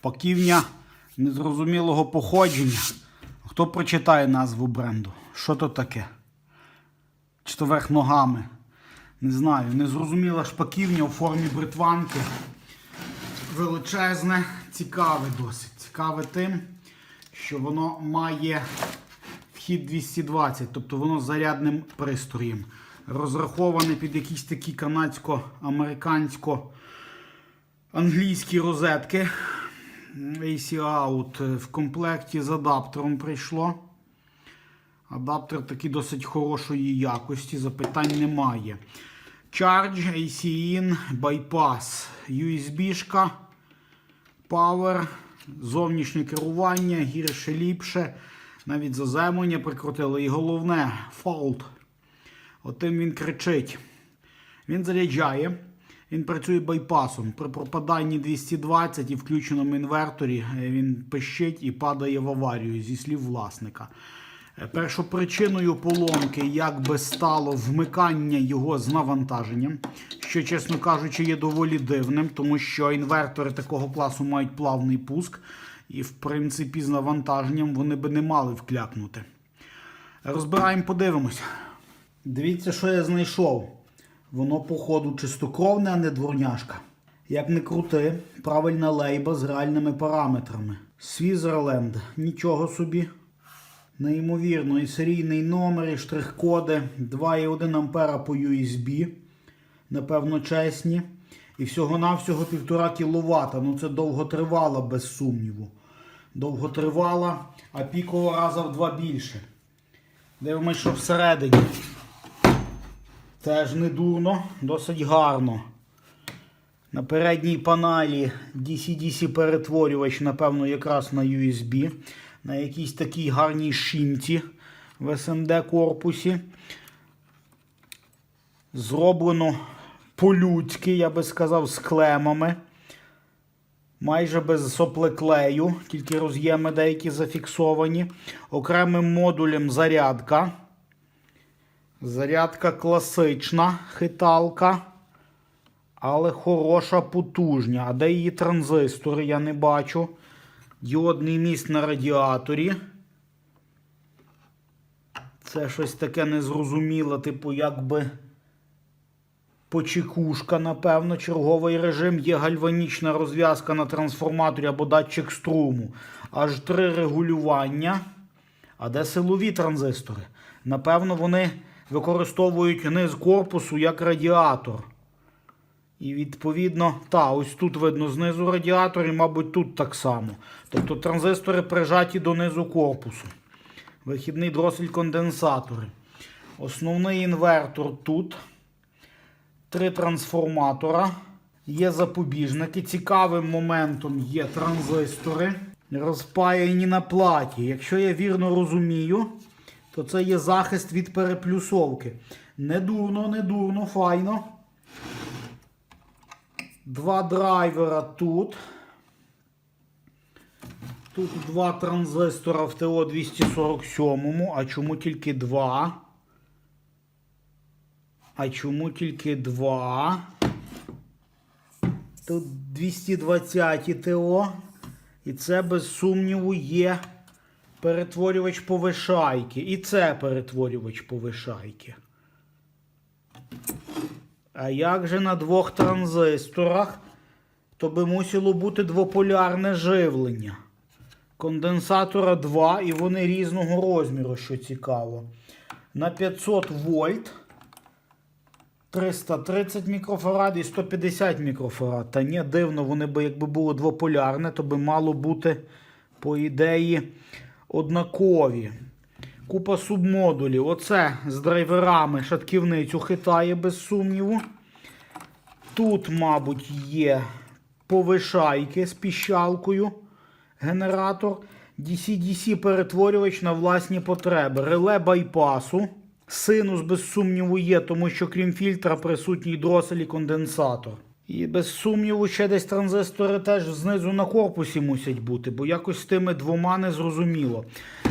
Шпаківня незрозумілого походження. Хто прочитає назву бренду? Що то таке? Чи то верх ногами? Не знаю. Незрозуміла шпаківня у формі бритванки. Величезне, цікаве досить. Цікаве тим, що воно має вхід 220, тобто воно з зарядним пристроєм. Розраховане під якісь такі канадсько-американсько-англійські розетки. AC Out в комплекті з адаптером прийшло. Адаптер такий досить хорошої якості, запитань немає. Charge, AC In, Bypass, USB-шка, Power, зовнішнє керування, гірше ліпше. Навіть заземлення прикрутили. І головне, Fault. Отим він кричить. Він заряджає. Він працює байпасом. При пропаданні 220 і включеному інверторі е, він пищить і падає в аварію зі слів власника. Е, Першопричиною поломки як би стало вмикання його з навантаженням, що, чесно кажучи, є доволі дивним, тому що інвертори такого класу мають плавний пуск, і, в принципі, з навантаженням вони би не мали вклякнути. Розбираємо, подивимось. Дивіться, що я знайшов. Воно, походу, чистокровне, а не дворняшка. Як не крути, правильна лейба з реальними параметрами. Свізерленд, нічого собі. Неймовірно, і серійний номер, і штрих-коди, 2,1 ампера по USB. Напевно, чесні. І всього-навсього 1,5 кВт. Ну це довготривала, без сумніву. Довготривала, а пікова раза в два більше. Дивимось, що всередині. Теж не дурно, досить гарно. На передній панелі DC-DC перетворювач, напевно, якраз на USB. На якійсь такій гарній шимці в SMD корпусі. Зроблено по-людськи, я би сказав, з клемами. Майже без соплеклею, тільки роз'єми деякі зафіксовані. Окремим модулем зарядка. Зарядка класична хиталка, але хороша, потужня. А де її транзистори, я не бачу. Діодний міст на радіаторі. Це щось таке незрозуміле, типу, якби почекушка, напевно, черговий режим. Є гальванічна розв'язка на трансформаторі або датчик струму. Аж три регулювання. А де силові транзистори? Напевно, вони використовують низ корпусу як радіатор. І відповідно, та, ось тут видно знизу радіатор, і, мабуть, тут так само. Тобто транзистори прижаті до низу корпусу. Вихідний дросель конденсатори. Основний інвертор тут. Три трансформатора. Є запобіжники. Цікавим моментом є транзистори. Розпаяні на платі. Якщо я вірно розумію, то це є захист від переплюсовки. Не дурно, не дурно, файно. Два драйвера тут. Тут два транзистора в ТО 247, а чому тільки два? А чому тільки два? Тут 220 ТО. І це без сумніву є перетворювач повишайки. І це перетворювач повишайки. А як же на двох транзисторах, то би мусило бути двополярне живлення. Конденсатора 2 і вони різного розміру, що цікаво. На 500 вольт 330 мікрофарад і 150 мікрофарад. Та ні, дивно, вони би, якби було двополярне, то би мало бути, по ідеї, однакові. Купа субмодулів. Оце з драйверами шатківницю хитає без сумніву. Тут, мабуть, є повишайки з піщалкою. Генератор. DC-DC перетворювач на власні потреби. Реле байпасу. Синус, без сумніву, є, тому що крім фільтра присутній дросель і конденсатор. І без сумніву, ще десь транзистори теж знизу на корпусі мусять бути, бо якось тими двома не зрозуміло.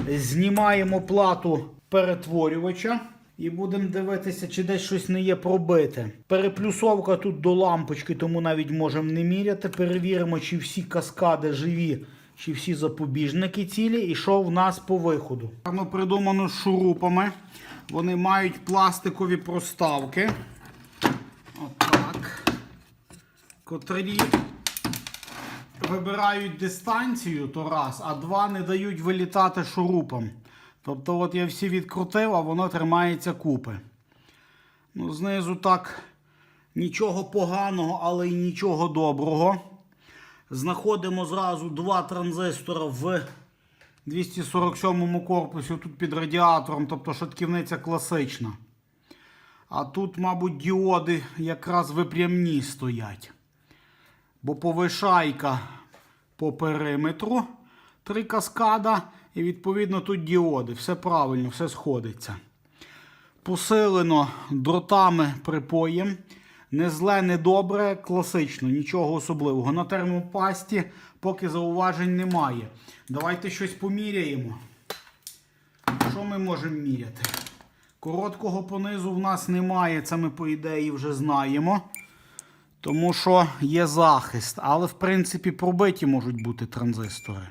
Знімаємо плату перетворювача І будемо дивитися, чи десь щось не є пробите. Переплюсовка тут до лампочки, тому навіть можемо не міряти. Перевіримо, чи всі каскади живі, чи всі запобіжники цілі, і що в нас по виходу. Придумано шурупами. Вони мають пластикові проставки. Отак. Котрі вибирають дистанцію, то раз, а два не дають вилітати шурупом. Тобто, от я всі відкрутив, а воно тримається купи. Ну, знизу так нічого поганого, але й нічого доброго. Знаходимо зразу два транзистора в 247 корпусі, тут під радіатором, тобто шатківниця класична. А тут, мабуть, діоди якраз випрямні стоять. Бо повишайка по периметру, три каскада, і відповідно тут діоди. Все правильно, все сходиться. Посилено дротами припоєм. Не зле, не добре, класично, нічого особливого. На термопасті поки зауважень немає. Давайте щось поміряємо. Що ми можемо міряти? Короткого понизу в нас немає, це ми, по ідеї, вже знаємо. Тому що є захист. Але, в принципі, пробиті можуть бути транзистори.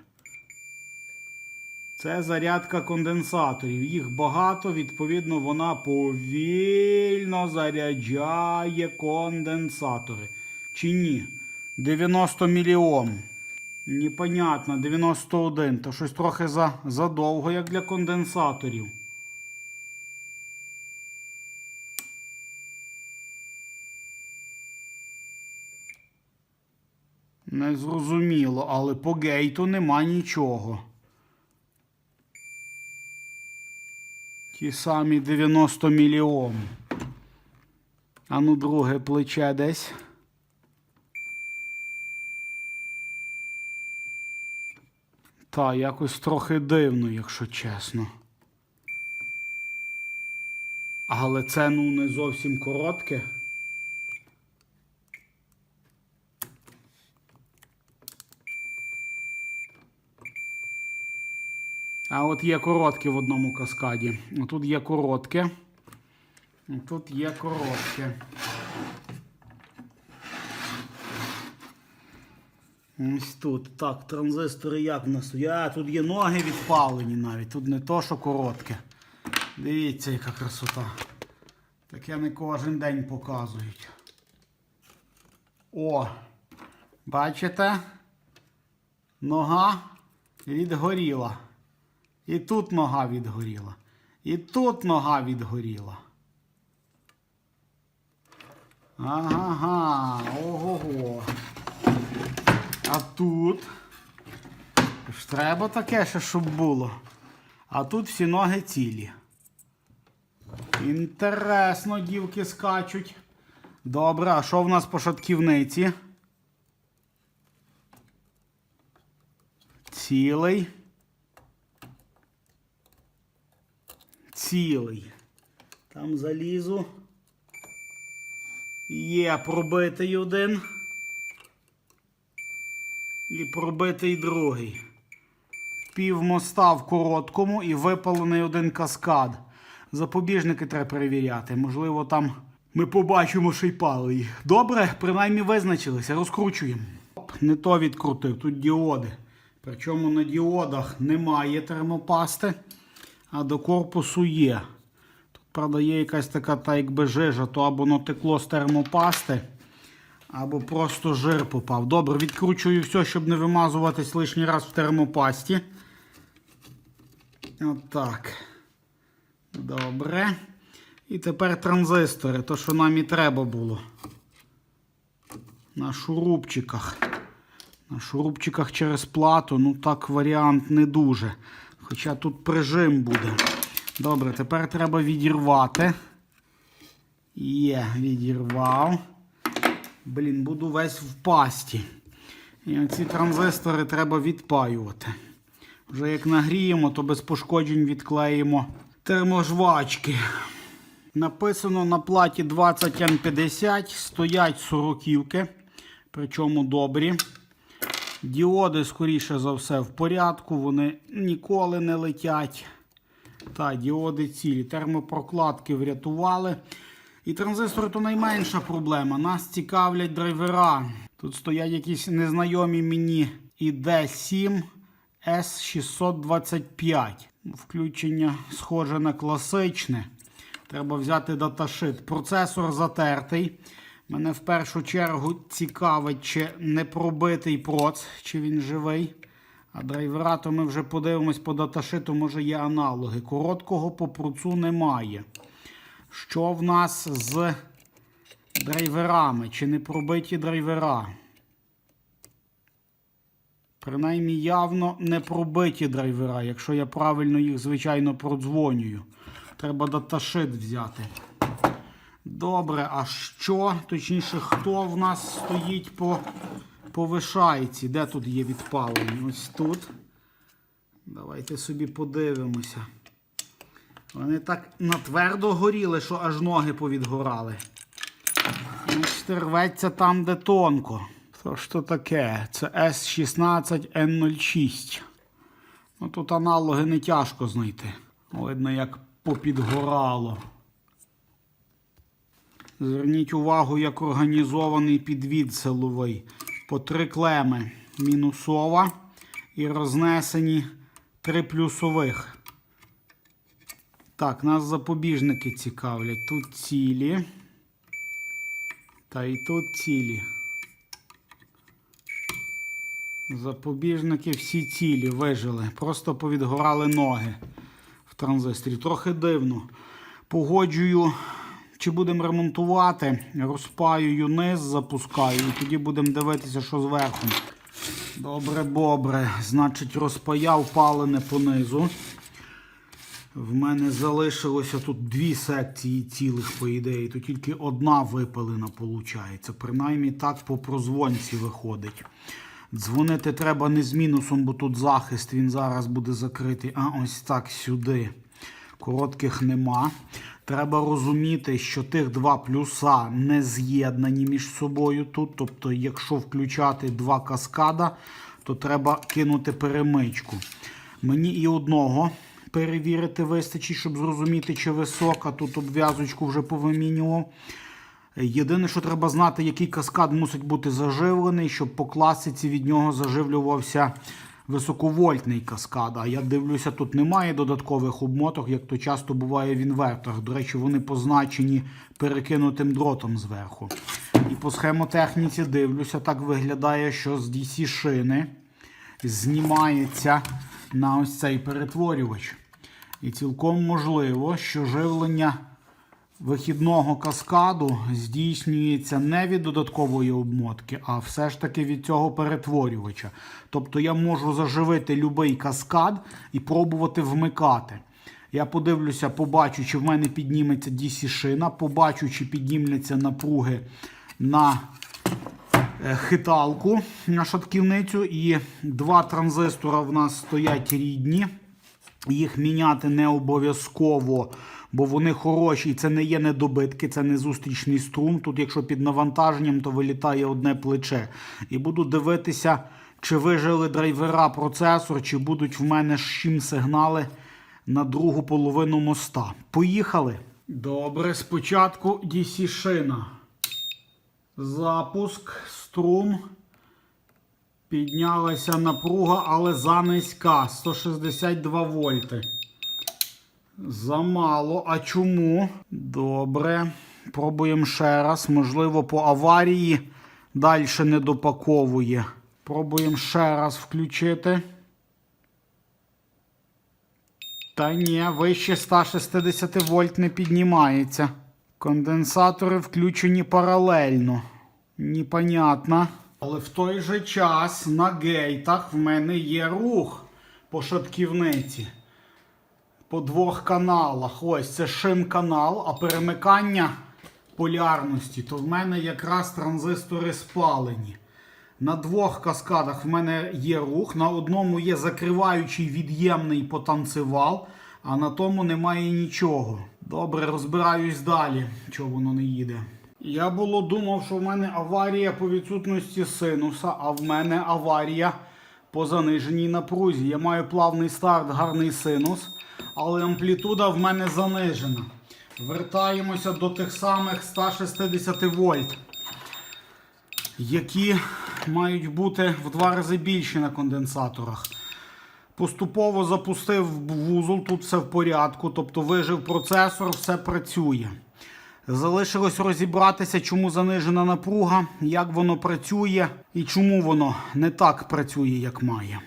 Це зарядка конденсаторів. Їх багато, відповідно, вона повільно заряджає конденсатори. Чи ні? 90 мільйом. Непонятно, 91. То щось трохи задовго, як для конденсаторів. Незрозуміло, але по гейту нема нічого. Ті самі 90 мільйон. А ну друге плече десь. Та, якось трохи дивно, якщо чесно. Але це ну не зовсім коротке. А от є коротке в одному каскаді. Тут є коротке. Тут є коротке. Ось тут. Так, транзистори як в нас? А, тут є ноги відпалені навіть. Тут не то, що коротке. Дивіться, яка красота. Таке не кожен день показують. О! Бачите? Нога відгоріла. І тут нога відгоріла. І тут нога відгоріла. Ага, ого-го. А тут. ж Треба таке, ще, щоб було. А тут всі ноги цілі. Інтересно, дівки скачуть. Добре, а що в нас по шатківниці? Цілий. Цілий. Там залізу. Є пробитий один. І пробитий другий. Пів моста в короткому і випалений один каскад. Запобіжники треба перевіряти. Можливо, там ми побачимо ще й пали. Добре, принаймні визначилися, розкручуємо. Оп, Не то відкрутив, тут діоди. Причому на діодах немає термопасти, а до корпусу є. Тут, правда, є якась така та якби жижа, то або натекло з термопасти, або просто жир попав. Добре, відкручую все, щоб не вимазуватись лишній раз в термопасті. Отак. Добре. І тепер транзистори, то що нам і треба було. На шурупчиках. На шурупчиках через плату, ну так варіант не дуже. Хоча тут прижим буде. Добре, тепер треба відірвати. Є, відірвав. Блін, буду весь в пасті. І оці транзистори треба відпаювати. Вже як нагріємо, то без пошкоджень відклеїмо терможвачки. Написано на платі 20N50, стоять сороківки, причому добрі. Діоди, скоріше за все, в порядку, вони ніколи не летять. Та, діоди цілі. Термопрокладки врятували. І транзистори то найменша проблема. Нас цікавлять драйвера. Тут стоять якісь незнайомі мені ID7 S625. Включення схоже на класичне. Треба взяти даташит. Процесор затертий. Мене в першу чергу цікавить, чи не пробитий проц, чи він живий. А драйвера, то ми вже подивимось по даташиту, може є аналоги. Короткого по процу немає. Що в нас з драйверами? Чи не пробиті драйвера? Принаймні явно не пробиті драйвера, якщо я правильно їх, звичайно, продзвонюю. Треба даташит взяти. Добре, а що? Точніше, хто в нас стоїть по, по вишайці? Де тут є відпалення? Ось тут. Давайте собі подивимося. Вони так натвердо горіли, що аж ноги повідгорали. Значить, рветься там, де тонко. То що таке? Це S16N06. Ну тут аналоги не тяжко знайти. Видно, як попідгорало. Зверніть увагу, як організований підвід силовий. По три клеми мінусова і рознесені три плюсових. Так, нас запобіжники цікавлять. Тут цілі. Та і тут цілі. Запобіжники всі цілі вижили. Просто повідгорали ноги в транзисторі. Трохи дивно. Погоджую, чи будемо ремонтувати, розпаюю низ, запускаю, і тоді будемо дивитися, що зверху. Добре, добре. Значить, розпаяв палене понизу. В мене залишилося тут дві секції цілих, по ідеї. Тут тільки одна випалена, виходить. Принаймні так по прозвонці виходить. Дзвонити треба не з мінусом, бо тут захист, він зараз буде закритий. А ось так сюди. Коротких нема. Треба розуміти, що тих два плюса не з'єднані між собою тут. Тобто, якщо включати два каскада, то треба кинути перемичку. Мені і одного перевірити вистачить, щоб зрозуміти, чи висока. Тут обв'язочку вже повимінював. Єдине, що треба знати, який каскад мусить бути заживлений, щоб по класиці від нього заживлювався високовольтний каскад. А я дивлюся, тут немає додаткових обмоток, як то часто буває в інверторах. До речі, вони позначені перекинутим дротом зверху. І по схемотехніці дивлюся, так виглядає, що з DC шини знімається на ось цей перетворювач. І цілком можливо, що живлення вихідного каскаду здійснюється не від додаткової обмотки, а все ж таки від цього перетворювача. Тобто я можу заживити будь-який каскад і пробувати вмикати. Я подивлюся, побачу, чи в мене підніметься DC-шина, побачу, чи підніметься напруги на е, хиталку на шатківницю. І два транзистора в нас стоять рідні. Їх міняти не обов'язково, бо вони хороші. І це не є недобитки, це не зустрічний струм. Тут, якщо під навантаженням, то вилітає одне плече. І буду дивитися, чи вижили драйвера процесор, чи будуть в мене шім сигнали на другу половину моста. Поїхали. Добре, спочатку DC шина. Запуск, струм. Піднялася напруга, але занизька. 162 вольти. Замало. А чому? Добре. Пробуємо ще раз. Можливо, по аварії далі не допаковує. Пробуємо ще раз включити. Та ні, вище 160 вольт не піднімається. Конденсатори включені паралельно. Непонятно. Але в той же час на гейтах в мене є рух по шатківниці. По двох каналах. Ось це шим-канал, а перемикання полярності, то в мене якраз транзистори спалені. На двох каскадах в мене є рух, на одному є закриваючий від'ємний потанцевал, а на тому немає нічого. Добре, розбираюсь далі, чого воно не їде. Я було думав, що в мене аварія по відсутності синуса, а в мене аварія по заниженій напрузі. Я маю плавний старт, гарний синус, але амплітуда в мене занижена. Вертаємося до тих самих 160 вольт, які мають бути в два рази більші на конденсаторах. Поступово запустив вузол, тут все в порядку, тобто вижив процесор, все працює. Залишилось розібратися, чому занижена напруга, як воно працює і чому воно не так працює, як має.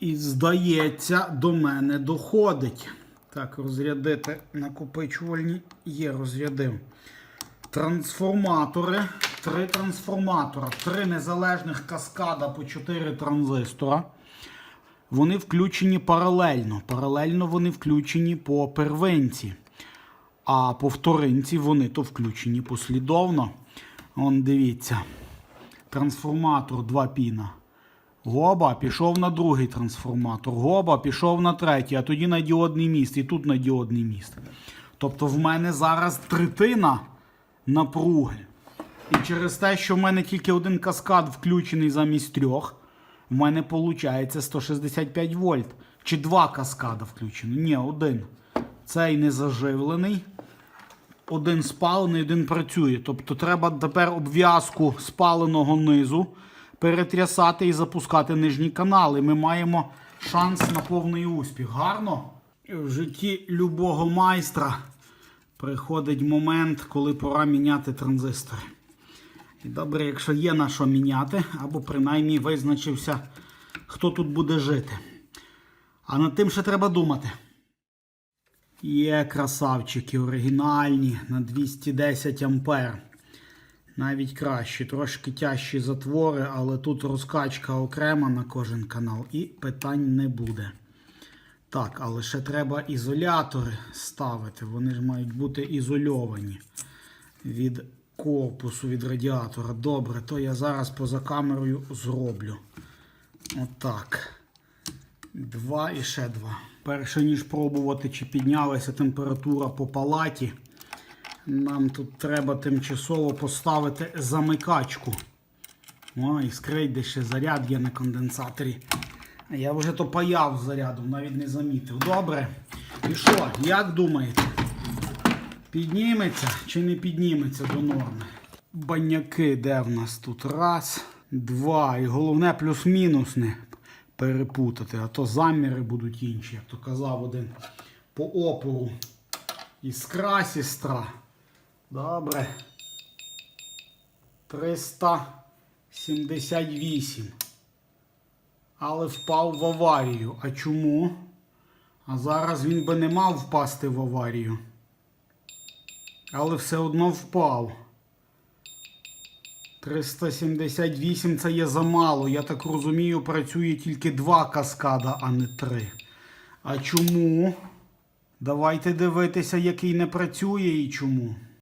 І здається, до мене доходить. Так, розрядити накопичувальні є, розрядив. Трансформатори. Три трансформатора, три незалежних каскада по 4 транзистора. Вони включені паралельно. Паралельно вони включені по первинці. А по вторинці вони то включені послідовно. Он дивіться. Трансформатор 2 піна. Гоба пішов на другий трансформатор. Гоба пішов на третій, а тоді на діодний міст. І тут на діодний міст. Тобто в мене зараз третина напруги. І через те, що в мене тільки один каскад включений замість трьох, в мене виходить 165 вольт. Чи два каскада включено? Ні, один. Цей не заживлений. Один спалений, один працює. Тобто треба тепер обв'язку спаленого низу перетрясати і запускати нижні канали. Ми маємо шанс на повний успіх. Гарно? В житті любого майстра приходить момент, коли пора міняти транзистори. І добре, якщо є на що міняти, або принаймні визначився, хто тут буде жити. А над тим ще треба думати. Є красавчики оригінальні на 210 ампер. Навіть кращі, трошки тяжчі затвори, але тут розкачка окрема на кожен канал і питань не буде. Так, але ще треба ізолятори ставити. Вони ж мають бути ізольовані від корпусу, від радіатора. Добре, то я зараз поза камерою зроблю. Отак. Два і ще два. Перше ніж пробувати, чи піднялася температура по палаті, нам тут треба тимчасово поставити замикачку. О, і скрить, де ще заряд є на конденсаторі. Я вже то паяв з зарядом, навіть не замітив. Добре. І що, як думаєте? Підніметься чи не підніметься до норми? Баняки, де в нас тут? Раз, два. І головне плюс-мінус не перепутати, а то заміри будуть інші, як то казав один по опору. Іскра сестра. Добре. 378. Але впав в аварію. А чому? А зараз він би не мав впасти в аварію. Але все одно впав. 378 це є замало. Я так розумію, працює тільки два каскада, а не три. А чому? Давайте дивитися, який не працює і чому.